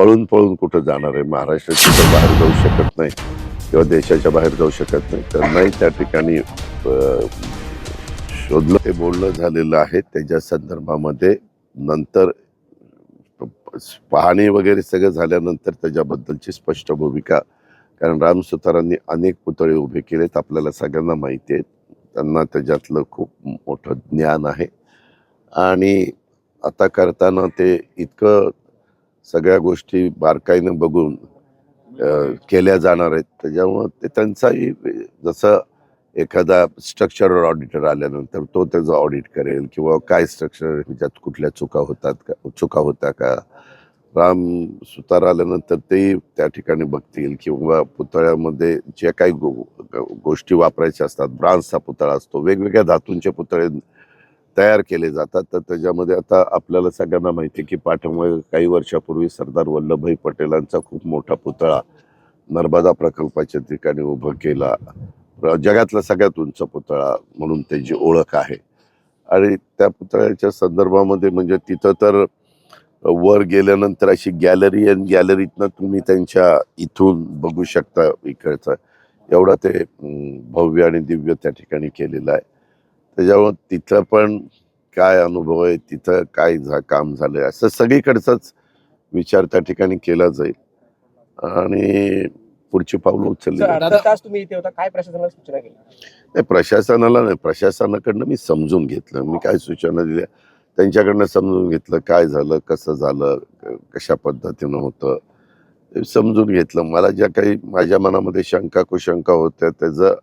पळून पळून कुठं जाणार आहे? महाराष्ट्राच्या तर बाहेर जाऊ शकत नाही किंवा देशाच्या बाहेर जाऊ शकत नाही. त्यांनाही त्या ठिकाणी शोधलं ते बोलणं झालेलं आहे. त्याच्या संदर्भामध्ये नंतर पाहणी वगैरे सगळं झाल्यानंतर त्याच्याबद्दलची स्पष्ट भूमिका कारण राम सुतारांनी अनेक पुतळे उभे केलेत आपल्याला सगळ्यांना माहिती आहेत त्यांना त्याच्यातलं खूप मोठं ज्ञान आहे. आणि आता करताना ते इतकं सगळ्या गोष्टी बारकाईनं बघून केल्या जाणार आहेत. त्याच्यामुळं ते त्यांचाही जसं एखादा स्ट्रक्चरल ऑडिटर आल्यानंतर तो त्याचं ऑडिट करेल किंवा काय स्ट्रक्चर ह्याच्यात कुठल्या चुका होतात का चुका होत्या का? राम सुतार आल्यानंतर तेही त्या ठिकाणी बघतील किंवा पुतळ्यामध्ये ज्या काही गो गोष्टी वापरायच्या असतात ब्रान्सचा पुतळा असतो वेगवेगळ्या धातूंचे पुतळे तयार केले जातात. तर त्याच्यामध्ये आता आपल्याला सगळ्यांना माहिती आहे की पाठीमागे काही वर्षापूर्वी सरदार वल्लभभाई पटेलांचा खूप मोठा पुतळा नर्मदा प्रकल्पाच्या ठिकाणी उभं केला. जगातला सगळ्यात उंच पुतळा म्हणून त्याची ओळख आहे. आणि त्या पुतळ्याच्या संदर्भामध्ये म्हणजे तिथं तर वर गेल्यानंतर अशी गॅलरी आणि गॅलरीतनं तुम्ही त्यांच्या इथून बघू शकता इकडचं. एवढा ते भव्य आणि दिव्य त्या ठिकाणी केलेलं आहे. त्याच्यामुळं तिथं पण काय अनुभव आहे तिथं काय झा काम झालंय असं सगळीकडचाच विचार त्या ठिकाणी केला जाईल. आणि पुढची पावलं उचलली नाही प्रशासनाला नाही प्रशासनाकडनं मी समजून घेतलं. मी काय सूचना दिल्या? त्यांच्याकडनं समजून घेतलं काय झालं कसं झालं कशा पद्धतीनं होतं? समजून घेतलं. मला ज्या काही माझ्या मनामध्ये शंका कुशंका होत्या त्याचं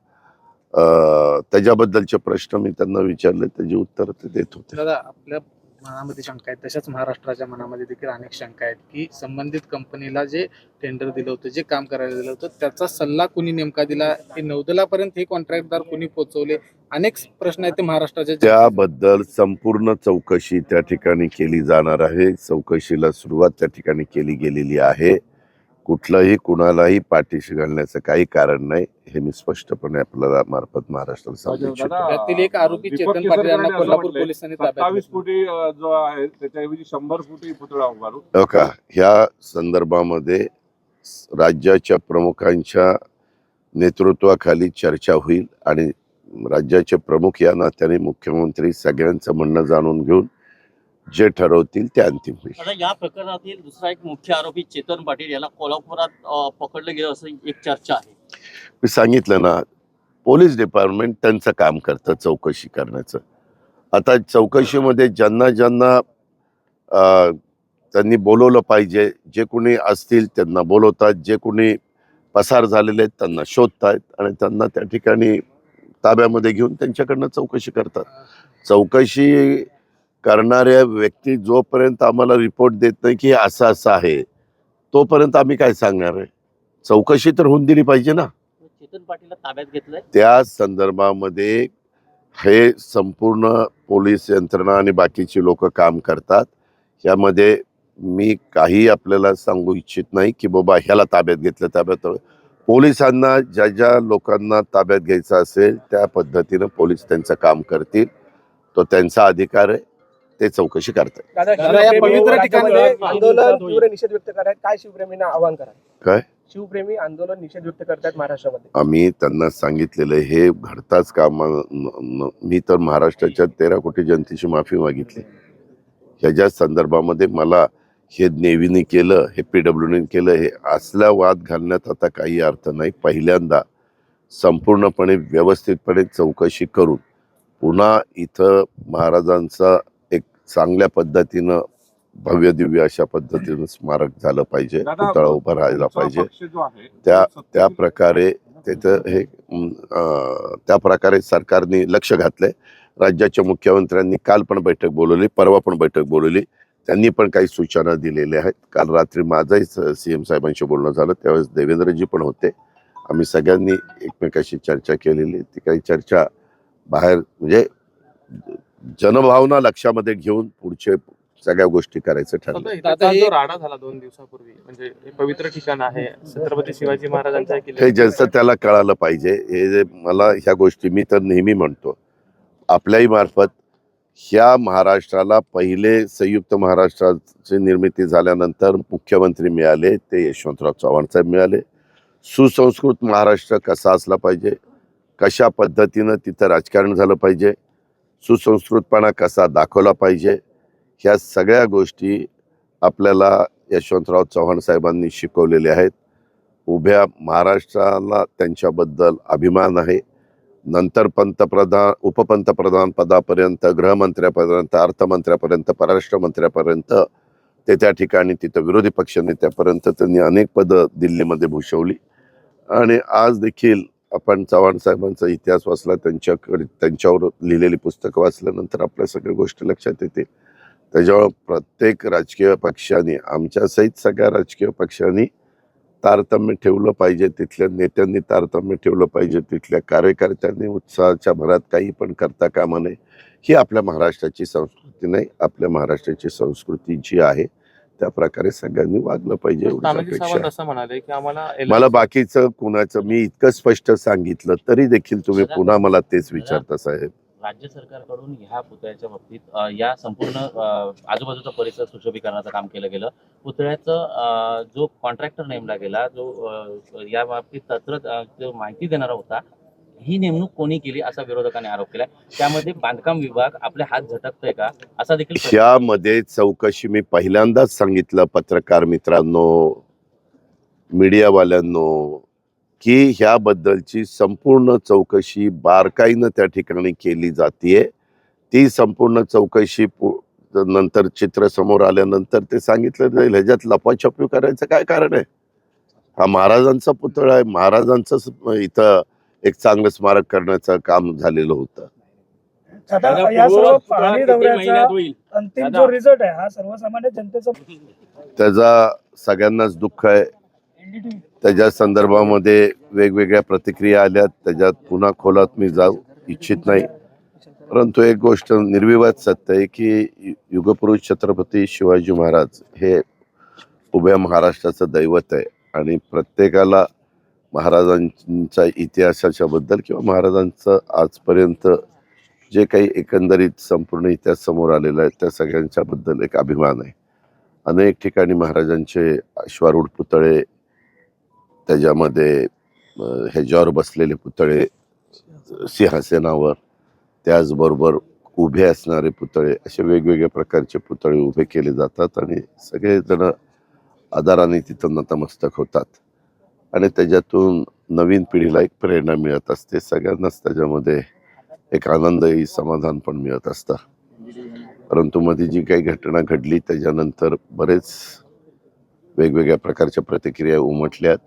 त्याच्याबद्दलचे प्रश्न मी त्यांना विचारले त्याची उत्तर ते देत होते. दादा आपल्या मनामध्ये शंका आहेत. तशाच महाराष्ट्राच्या मनामध्ये देखील अनेक शंका आहेत की संबंधित कंपनीला जे टेंडर दिलं होतं जे काम करायला दिलं होतं त्याचा सल्ला कुणी नेमका दिला? हे नौदलापर्यंत हे कॉन्ट्रॅक्टदार कुणी पोहोचवले अनेक प्रश्न आहेत ते महाराष्ट्राच्या त्याबद्दल संपूर्ण चौकशी त्या ठिकाणी केली जाणार आहे. चौकशीला सुरुवात त्या ठिकाणी केली गेलेली आहे. कुठलंही कुणालाही पाठीशी घालण्याचं काही कारण नाही हे मी स्पष्टपणे आपल्याला मार्फत महाराष्ट्राला सांगू इच्छितो. त्यातील एक आरोपी चेतन पाटील यांना कोल्हापूर पोलिसांनी ताब्यात सत्तावीस घेतलं. फुटी अ, जो आहे त्याच्याऐवजी शंभर फुटी पुतळा उभारू हो का? ह्या संदर्भामध्ये राज्याच्या प्रमुखांच्या नेतृत्वाखाली चर्चा होईल आणि राज्याचे प्रमुख या नात्याने मुख्यमंत्री सगळ्यांचं म्हणणं जाणून घेऊन जे ठरवतील ते अंतिम होईल. या प्रकरणातील दुसरा एक मुख्य आरोपी चेतन पाटील याला कोल्हापुरात पकडलं गेलं असं एक चर्चा आहे. मी सांगितलं ना पोलीस डिपार्टमेंट त्यांचं काम करतं चौकशी करण्याचं. आता चौकशीमध्ये ज्यांना ज्यांना त्यांनी बोलवलं पाहिजे जे कोणी असतील त्यांना बोलवतात जे कोणी पसार झालेले आहेत त्यांना शोधतायत आणि त्यांना त्या ठिकाणी ताब्यामध्ये घेऊन त्यांच्याकडनं चौकशी करतात. चौकशी करणाऱ्या व्यक्ती जोपर्यंत आम्हाला रिपोर्ट देत नाही की असं असं आहे तोपर्यंत आम्ही काय सांगणार आहे? चौकशी तर होऊन दिली पाहिजे ना. चेतन पाटीलला ताब्यात घेतलंय? त्या संदर्भामध्ये हे संपूर्ण पोलीस यंत्रणा आणि बाकीची लोक काम करतात. यामध्ये मी काही आपल्याला सांगू इच्छित नाही की बाबा ह्याला ताब्यात घेतलं ताब्यात पोलिसांना ज्या ज्या लोकांना ताब्यात घ्यायचं असेल त्या पद्धतीनं पोलीस त्यांचं काम करतील. तो त्यांचा अधिकार आहे. ते चौकशी करतात काय शिवप्रेमींना आव्हान करा काय? शिवप्रेमी आंदोलन निषेध व्यक्त करतायत महाराष्ट्रामध्ये. आम्ही त्यांना सांगितलेलं हे घडताच कामा मी तर महाराष्ट्राच्या तेरा कोटी जनतेची माफी मागितली. ह्याच्या संदर्भामध्ये मला हे नेव्हीने केलं हे पी डब्ल्यूने केलं हे असला वाद घालण्यात आता काही अर्थ नाही. पहिल्यांदा संपूर्णपणे व्यवस्थितपणे चौकशी करून पुन्हा इथं महाराजांचा चांगल्या पद्धतीनं भव्य दिव्य अशा पद्धतीनं स्मारक झालं पाहिजे. पुतळा उभा राहायला पाहिजे. त्या त्या प्रकारे त्याचं हे त्या प्रकारे सरकारने लक्ष घातलंय. राज्याच्या मुख्यमंत्र्यांनी काल पण बैठक बोलवली परवा पण बैठक बोलवली. त्यांनी पण काही सूचना दिलेल्या आहेत. काल रात्री माझंही सी एम साहेबांशी बोलणं झालं. त्यावेळेस देवेंद्रजी पण होते. आम्ही सगळ्यांनी एकमेकाशी चर्चा केलेली. ती काही चर्चा बाहेर म्हणजे जनभावना लक्षामध्ये घेऊन पुढचे सगळ्या गोष्टी करायचं ठरलं. राडा झाला दोन दिवसापूर्वी. म्हणजे हे पवित्र ठिकाण आहे छत्रपती शिवाजी महाराजांच्या हे. ज्याचं त्याला कळालं पाहिजे हे जे मला ह्या गोष्टी मी तर नेहमी म्हणतो आपल्याही मार्फत ह्या महाराष्ट्राला पहिले संयुक्त महाराष्ट्राची निर्मिती झाल्यानंतर मुख्यमंत्री मिळाले ते यशवंतराव चव्हाण साहेब मिळाले. सुसंस्कृत महाराष्ट्र कसा असला पाहिजे कशा पद्धतीनं तिथं राजकारण झालं पाहिजे सुसंस्कृतपणा कसा दाखवला पाहिजे ह्या सगळ्या गोष्टी आपल्याला यशवंतराव चव्हाण साहेबांनी शिकवलेल्या आहेत. उभ्या महाराष्ट्राला त्यांच्याबद्दल अभिमान आहे. नंतर पंतप्रधान उपपंतप्रधान पदापर्यंत गृहमंत्र्यापर्यंत अर्थमंत्र्यापर्यंत परराष्ट्र मंत्र्यापर्यंत ते त्या ठिकाणी तिथं विरोधी पक्षनेत्यापर्यंत त्यांनी अनेक पदं दिल्लीमध्ये भूषवली. आणि आज देखील आपण चव्हाण साहेबांचा इतिहास वाचला त्यांच्याकडे त्यांच्यावर लिहिलेली पुस्तकं वाचल्यानंतर आपल्या सगळ्या गोष्टी लक्षात येतील. त्याच्यामुळं प्रत्येक राजकीय पक्षाने आमच्या सहित सगळ्या राजकीय पक्षांनी तारतम्य ठेवलं पाहिजे. तिथल्या नेत्यांनी तारतम्य ठेवलं पाहिजे. तिथल्या कार्यकर्त्यांनी उत्साहाच्या भरात काही पण करता कामा नये. ही आपल्या महाराष्ट्राची संस्कृती नाही. आपल्या महाराष्ट्राची संस्कृती जी आहे त्या प्रकारे सगळ्यांनी वागलं पाहिजे. असं म्हणाले की आम्हाला मला बाकीचं कुणाचं मी इतकं स्पष्ट सांगितलं तरी देखील तुम्ही पुन्हा मला तेच विचारता साहेब राज्य सरकारकडून ह्या पुतळ्याच्या बाबतीत या संपूर्ण आजूबाजूचा परिसर सुशोभीकरणाचं काम केलं गेलं पुतळ्याचं जो कॉन्ट्रॅक्टर नेमला गेला जो या बाबतीत तत्र माहिती देणारा होता ही नेमणूक कोणी केली असा विरोधकांनी आरोप केला त्यामध्ये बांधकाम विभाग आपले हात झटकतोय का? असा देखील प्रश्न- ह्यामध्ये चौकशी मी पहिल्यांदाच सांगितलं पत्रकार मित्रांनो मीडियावाल्यांनो की ह्याबद्दलची संपूर्ण चौकशी बारकाईनं त्या ठिकाणी केली जातीये. ती संपूर्ण चौकशी पु- नंतर चित्र समोर आल्यानंतर ते सांगितलं जाईल ह्याच्यात लपाछपी करायचं काय कारण आहे? हा महाराजांचा पुतळा आहे महाराजांचं इथं एक चांगलं स्मारक करण्याचं काम झालेलं होतं. आता या सर्व पाहणी दौऱ्याचा अंतिम जो रिझल्ट आहे हा सर्वसामान्य जनतेचा त्याचा सगळ्यांनाच दुःख आहे. त्याच्या संदर्भामध्ये वेगवेगळ्या प्रतिक्रिया आल्यात त्याच्यात पुन्हा खोलात मी जाऊ इच्छित नाही. परंतु एक गोष्ट निर्विवाद सत्य आहे की यु- युगपुरुष छत्रपती शिवाजी महाराज हे उभ्या महाराष्ट्राचं दैवत आहे. आणि प्रत्येकाला महाराजांच्या इतिहासाच्या बद्दल किंवा महाराजांचं आजपर्यंत जे काही एकंदरीत संपूर्ण इतिहास समोर आलेला आहे त्या सगळ्यांच्याबद्दल एक अभिमान आहे. अनेक ठिकाणी महाराजांचे अश्वारूढ पुतळे त्याच्यामध्ये ह्याच्यावर बसलेले पुतळे सिंहासनावर त्याचबरोबर उभे असणारे पुतळे असे वेगवेगळ्या प्रकारचे पुतळे उभे केले जातात आणि सगळेजण आदराने तिथं नतमस्तक होतात. आणि त्याच्यातून नवीन पिढीला एक प्रेरणा मिळत असते. सगळ्यांनाच त्याच्यामध्ये एक आनंदही समाधान पण मिळत असतं. परंतु मध्ये जी काही घटना घडली त्याच्यानंतर बरेच वेगवेगळ्या प्रकारच्या प्रतिक्रिया उमटल्यात.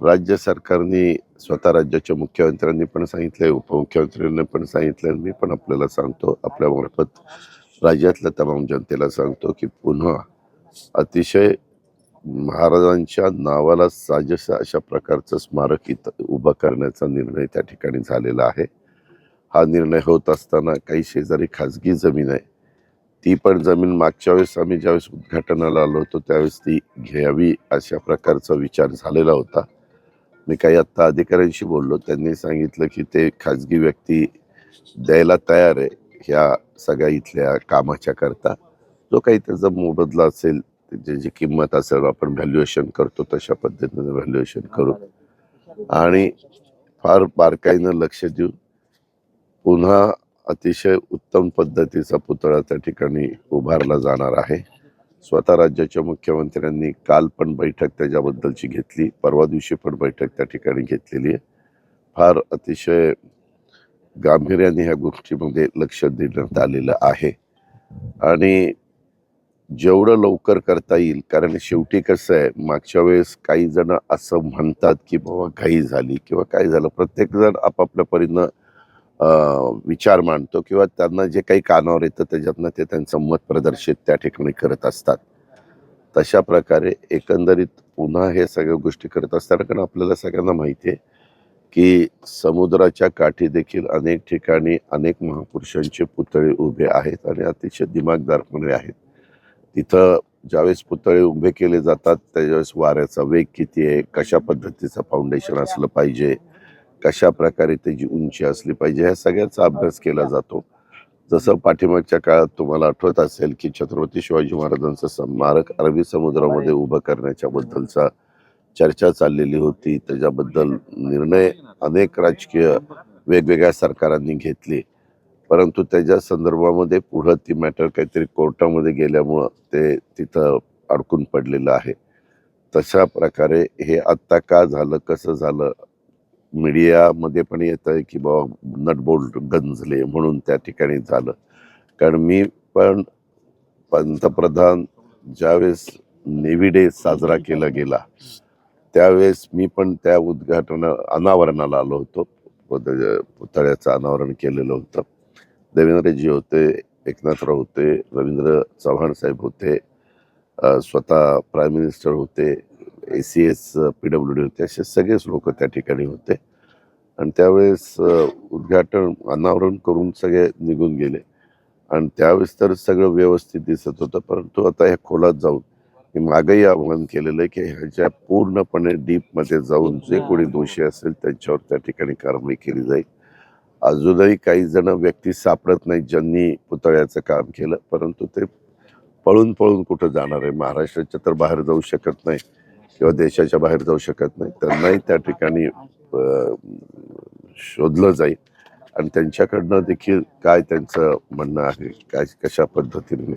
राज्य सरकारने स्वतः राज्याच्या मुख्यमंत्र्यांनी पण सांगितलंय उपमुख्यमंत्र्यांनी पण सांगितलंय मी पण आपल्याला सांगतो आपल्यामार्फत राज्यातल्या तमाम जनतेला सांगतो की पुन्हा अतिशय महाराजांच्या नावाला साजेसं अशा प्रकारचं स्मारक इथं उभं करण्याचा निर्णय त्या ठिकाणी झालेला आहे. हा निर्णय होत असताना काही शेजारी खाजगी जमीन आहे. ती पण जमीन मागच्या वेळेस आम्ही ज्यावेळेस उद्घाटनाला आलो होतो त्यावेळेस ती घ्यावी अशा प्रकारचा विचार झालेला होता. मी काही आत्ता अधिकाऱ्यांशी बोललो. त्यांनी सांगितलं की ते खाजगी व्यक्ती द्यायला तयार आहे ह्या सगळ्या इथल्या कामाच्या करता. जो काही त्याचा मोबदला असेल त्याची जी किंमत असेल आपण व्हॅल्युएशन करतो तशा पद्धतीने व्हॅल्युएशन करू. आणि फार बारकाईनं लक्ष देऊन पुन्हा अतिशय उत्तम पद्धतीचा पुतळा त्या ठिकाणी उभारला जाणार आहे. स्वतः राज्याच्या मुख्यमंत्र्यांनी काल पण बैठक त्याच्याबद्दलची घेतली परवा दिवशी पण बैठक त्या ठिकाणी घेतलेली आहे. फार अतिशय गांभीर्याने ह्या गोष्टीमध्ये लक्ष देण्यात आलेलं आहे. आणि जेवढं लवकर करता येईल कारण शेवटी कसं आहे मागच्या वेळेस काही जण असं म्हणतात की बाबा घाई झाली किंवा काय झालं. प्रत्येक जण आपापल्या परीनं विचार मांडतो किंवा त्यांना जे काही कानावर येतं त्याच्यातनं ते त्यांचं मत प्रदर्शित त्या ठिकाणी करत असतात. तशा प्रकारे एकंदरीत पुन्हा हे सगळ्या गोष्टी करत असताना कारण आपल्याला सगळ्यांना माहिती आहे की समुद्राच्या काठी देखील अनेक ठिकाणी अनेक महापुरुषांचे पुतळे उभे आहेत आणि अतिशय दिमागदारपणे आहेत. तिथं ज्यावेळेस पुतळे उभे केले जातात त्यावेळेस वाऱ्याचा वेग किती आहे कशा पद्धतीचं फाउंडेशन असलं पाहिजे कशा प्रकारे त्याची उंची असली पाहिजे ह्या सगळ्याचा अभ्यास केला जातो. जसं पाठीमागच्या काळात तुम्हाला आठवत असेल की छत्रपती शिवाजी महाराजांचं स्मारक अरबी समुद्रामध्ये उभं करण्याच्या बद्दलचा चर्चा चाललेली होती. त्याच्याबद्दल निर्णय अनेक राजकीय वेगवेगळ्या सरकारांनी घेतले. परंतु त्याच्या संदर्भामध्ये पुढं ती मॅटर काहीतरी कोर्टामध्ये गेल्यामुळं ते तिथं अडकून पडलेलं आहे. तशा प्रकारे हे आत्ता का झालं कसं झालं मीडियामध्ये पण येतं आहे की बाबा नटबोल्ट गंजले म्हणून त्या ठिकाणी झालं. कारण मी पण पंतप्रधान ज्यावेळेस नेव्ही डे साजरा केला गेला त्यावेळेस मी पण त्या उद्घाटन अनावरणाला आलो होतो. पुतळ्याचं अनावरण केलेलं होतं. देवेंद्रजी होते एकनाथराव होते रवींद्र चव्हाण साहेब होते स्वतः प्राईम मिनिस्टर होते A C S P W D होते असे सगळेच लोक त्या ठिकाणी होते. आणि त्यावेळेस उद्घाटन अनावरण करून सगळे निघून गेले. आणि त्यावेळेस तर सगळं व्यवस्थित दिसत होतं परंतु आता ह्या खोलात जाऊन मी मागही आव्हान केलेलं आहे की ह्याच्या पूर्णपणे डीपमध्ये जाऊन जे कोणी दोषी असेल त्यांच्यावर त्या ठिकाणी कारवाई केली जाईल. अजूनही काही जण व्यक्ती सापडत नाहीत ज्यांनी पुतळ्याचं काम केलं परंतु ते पळून पळून कुठं जाणार आहे? महाराष्ट्राच्या तर बाहेर जाऊ शकत नाही किंवा देशाच्या बाहेर जाऊ शकत नाही. त्यांनाही त्या ठिकाणी शोधलं जाईल. आणि त्यांच्याकडनं देखील काय त्यांचं म्हणणं आहे? काय कशा पद्धतीने